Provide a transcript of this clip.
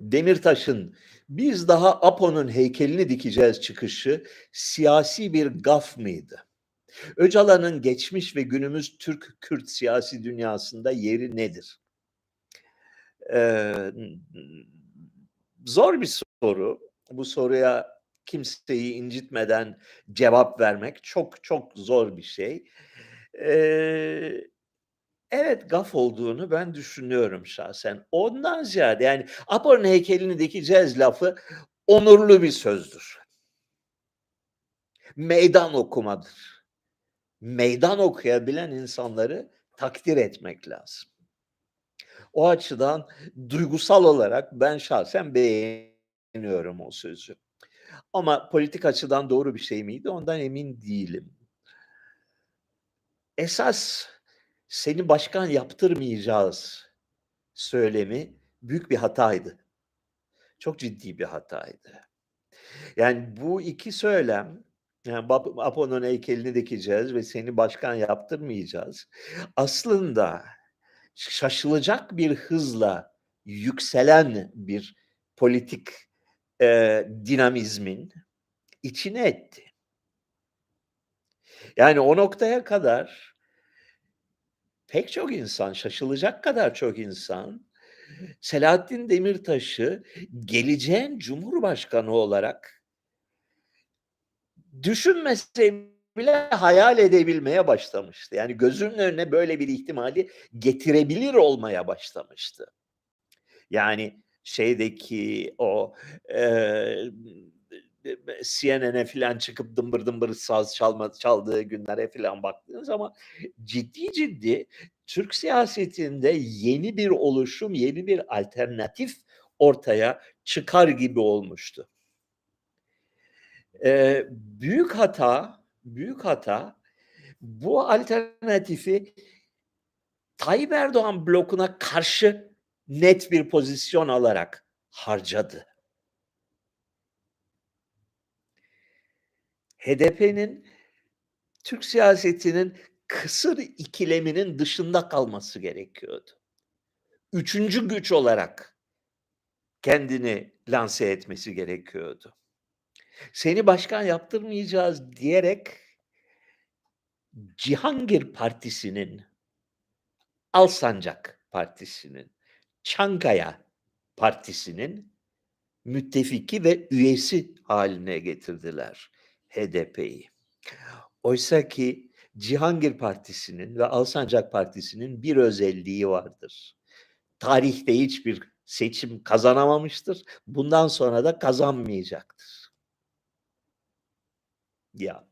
Demirtaş'ın biz daha Apo'nun heykelini dikeceğiz çıkışı siyasi bir gaf mıydı? Öcalan'ın geçmiş ve günümüz Türk-Kürt siyasi dünyasında yeri nedir? Ee, zor bir soru. Bu soruya kimseyi incitmeden cevap vermek çok çok zor bir şey. Ee, evet gaf olduğunu ben düşünüyorum şahsen. Ondan ziyade yani Apo'nun heykelini dikeceğiz lafı onurlu bir sözdür. Meydan okumadır. Meydan okuyabilen insanları takdir etmek lazım. O açıdan duygusal olarak ben şahsen beğeniyorum o sözü. Ama politik açıdan doğru bir şey miydi ondan emin değilim. Esas seni başkan yaptırmayacağız söylemi büyük bir hataydı. Çok ciddi bir hataydı. Yani bu iki söylem yani Apo'nun heykelini dikeceğiz ve seni başkan yaptırmayacağız. Aslında şaşılacak bir hızla yükselen bir politik e, dinamizmin içine etti. Yani o noktaya kadar pek çok insan, şaşılacak kadar çok insan Selahattin Demirtaş'ı geleceğin Cumhurbaşkanı olarak düşünmese bile hayal edebilmeye başlamıştı. Yani gözünün önüne böyle bir ihtimali getirebilir olmaya başlamıştı. Yani şeydeki o e, CNN'e falan çıkıp dımbır dımbır saz çalma, çaldığı günlere falan baktığınız zaman ciddi ciddi Türk siyasetinde yeni bir oluşum, yeni bir alternatif ortaya çıkar gibi olmuştu. Ee, büyük hata, büyük hata bu alternatifi Tayyip Erdoğan blokuna karşı net bir pozisyon alarak harcadı. HDP'nin Türk siyasetinin kısır ikileminin dışında kalması gerekiyordu. Üçüncü güç olarak kendini lanse etmesi gerekiyordu. Seni başkan yaptırmayacağız diyerek Cihangir Partisi'nin, Alsancak Partisi'nin, Çankaya Partisi'nin müttefiki ve üyesi haline getirdiler HDP'yi. Oysa ki Cihangir Partisi'nin ve Alsancak Partisi'nin bir özelliği vardır. Tarihte hiçbir seçim kazanamamıştır. Bundan sonra da kazanmayacaktır. Ya